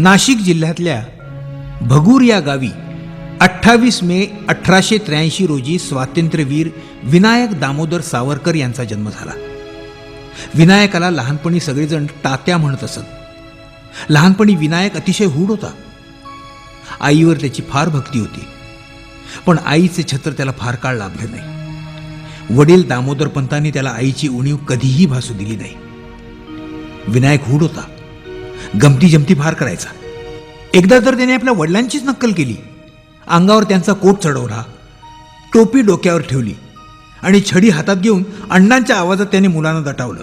नाशिक जिल्ह्यातल्या भगूर या गावी अठ्ठावीस मे अठराशे त्र्याऐंशी रोजी स्वातंत्र्यवीर विनायक दामोदर सावरकर यांचा जन्म झाला. विनायकाला लहानपणी सगळेजण तात्या म्हणत असत. लहानपणी विनायक अतिशय हूड होता. आईवर त्याची फार भक्ती होती. पण आईचे छत्र त्याला फार काळ लाभले नाही. वडील दामोदर पंतांनी त्याला आईची उणीव कधीही भासू दिली नाही. विनायक हूड होता. गमती जमती फार करायचा. एकदा तर त्याने आपल्या वडिलांचीच नक्कल केली अंगावर त्यांचा कोट चढवला टोपी डोक्यावर ठेवली आणि छडी हातात घेऊन अण्णांच्या आवाजात त्याने मुलांना दटावलं.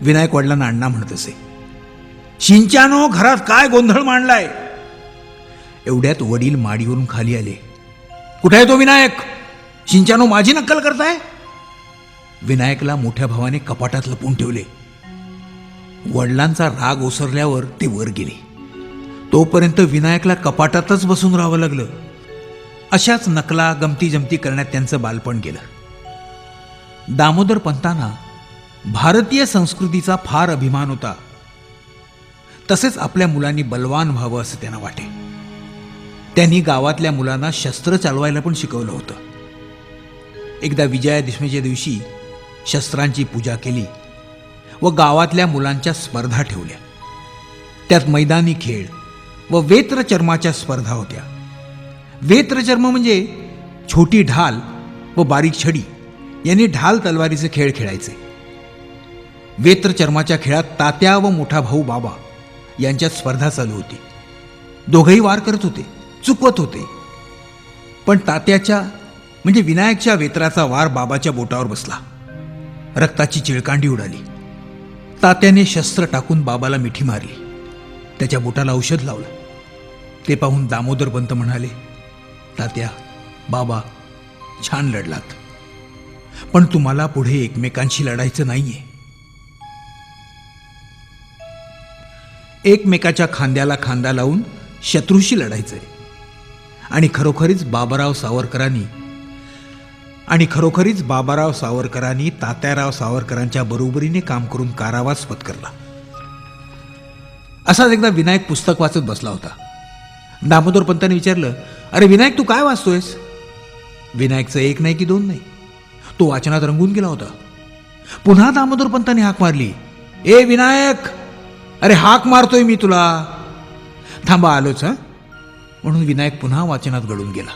विनायक वडिलांना अण्णा म्हणत असे शिंचानो घरात काय गोंधळ मांडलाय? एवढ्यात वडील माडीवरून खाली आले. कुठे आहे तो विनायक? शिंचानो माझी नक्कल करताय? विनायकला मोठ्या भावाने कपाटात लपून ठेवले. वडिलांचा राग ओसरल्यावर ते वर गेले. तोपर्यंत विनायकला कपाटातच बसून राहावं लागलं. अशाच नकला गमती जमती करण्यात त्यांचं बालपण गेलं. दामोदर पंतांना भारतीय संस्कृतीचा फार अभिमान होता. तसेच आपल्या मुलांनी बलवान व्हावं असं त्यांना वाटे. त्यांनी गावातल्या मुलांना शस्त्र चालवायला पण शिकवलं होतं. एकदा विजयादशमीच्या दिवशी शस्त्रांची पूजा केली. व गावातल्या मुलांच्या स्पर्धा ठेवल्या. त्यात मैदानी खेळ व वेत्रचर्माच्या स्पर्धा होत्या. वेत्रचर्म म्हणजे छोटी ढाल व बारीक छडी यांनी ढाल तलवारीचे खेळ खेळायचे. वेत्रचर्माच्या खेळात तात्या व मोठा भाऊ बाबा यांच्यात स्पर्धा चालू होती. दोघंही वार करत होते चुकवत होते. पण तात्याच्या म्हणजे विनायकच्या वेत्राचा वार बाबाच्या बोटावर बसला. रक्ताची चिळकांडी उडाली. तात्याने शस्त्र टाकून बाबाला मिठी मारली. त्याच्या बोटाला औषध लावलं. ते पाहून दामोदर पंत म्हणाले तात्या बाबा छान लढलात. पण तुम्हाला पुढे एकमेकांशी लढायचं नाहीये. एकमेकाच्या खांद्याला खांदा लावून शत्रूशी लढायचंय. आणि खरोखरीच बाबाराव सावरकरांनी आणि खरोखरीच बाबाराव सावरकरांनी तात्याराव सावरकरांच्या बरोबरीने काम करून कारावास पत्करला. असाच एकदा विनायक पुस्तक वाचत बसला होता. दामोदर पंतांनी विचारलं अरे विनायक तू काय वाचतोयस? विनायकचं एक नाही की दोन नाही. तो वाचनात रंगून गेला होता. पुन्हा दामोदर पंतांनी हाक मारली ए विनायक अरे हाक मारतोय मी तुला. थांबा आलोच म्हणून विनायक पुन्हा वाचनात घडून गेला.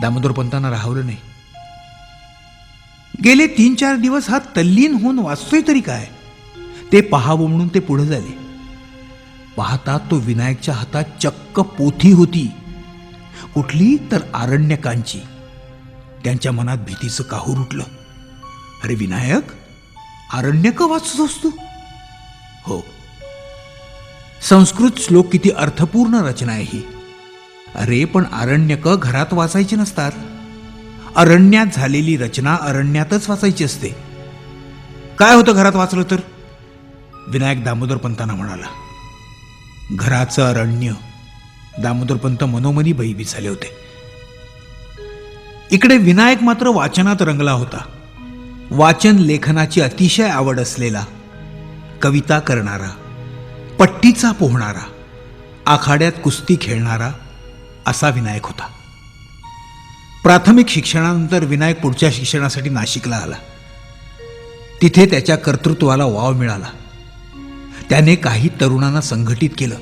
दामोदर पंतांना राहवलं नाही. गेले तीन चार दिवस हा तल्लीन होऊन वाचतोय तरी काय? ते पहावं म्हणून ते पुढे झाले. पाहता तो विनायकच्या हातात चक्क पोथी होती. कुठली तर आरण्यकांची. त्यांच्या मनात भीतीचं काहूर उठलं. अरे विनायक आरण्यक वाचत असतो हो. संस्कृत श्लोक किती अर्थपूर्ण रचना आहे ही. अरे पण आरण्यक घरात वाचायची नसतात. अरण्यात झालेली रचना अरण्यातच वाचायची असते. काय होतं घरात वाचलं तर? विनायक दामोदर पंतांना म्हणाला घराचं अरण्य. दामोदर पंत मनोमनी बैबी झाले होते. इकडे विनायक मात्र वाचनात रंगला होता. वाचन लेखनाची अतिशय आवड असलेला कविता करणारा पट्टीचा पोहणारा आखाड्यात कुस्ती खेळणारा असा विनायक होता. प्राथमिक शिक्षणानंतर विनायक पुढच्या शिक्षणासाठी नाशिकला आला. तिथे त्याच्या कर्तृत्वाला वाव मिळाला. त्याने काही तरुणांना संघटित केलं.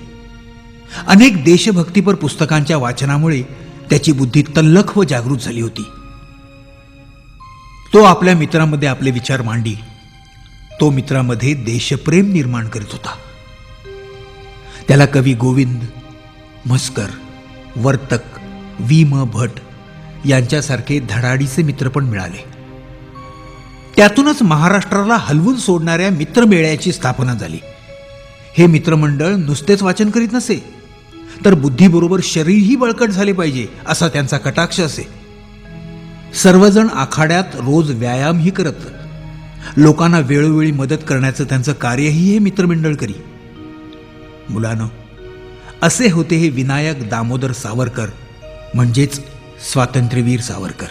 अनेक देशभक्तीपर पुस्तकांच्या वाचनामुळे त्याची बुद्धी तल्लख व जागृत झाली होती. तो आपल्या मित्रांमध्ये आपले विचार मांडी. तो मित्रामध्ये देशप्रेम निर्माण करीत होता. त्याला कवी गोविंद म्हस्कर वर्तक वी म भट यांच्यासारखे धडाडीचे मित्र पण मिळाले. त्यातूनच महाराष्ट्राला हलवून सोडणाऱ्या मित्रमेळ्याची स्थापना झाली. हे मित्रमंडळ नुसतेच वाचन करीत नसे तर बुद्धीबरोबर शरीरही बळकट झाले पाहिजे असा त्यांचा कटाक्ष असे. सर्वजण आखाड्यात रोज व्यायामही करत लोकांना वेळोवेळी मदत करण्याचं त्यांचं कार्यही हे मित्रमंडळ करी. मुलानं असे होते हे विनायक दामोदर सावरकर म्हणजेच स्वातंत्र्यवीर सावरकर.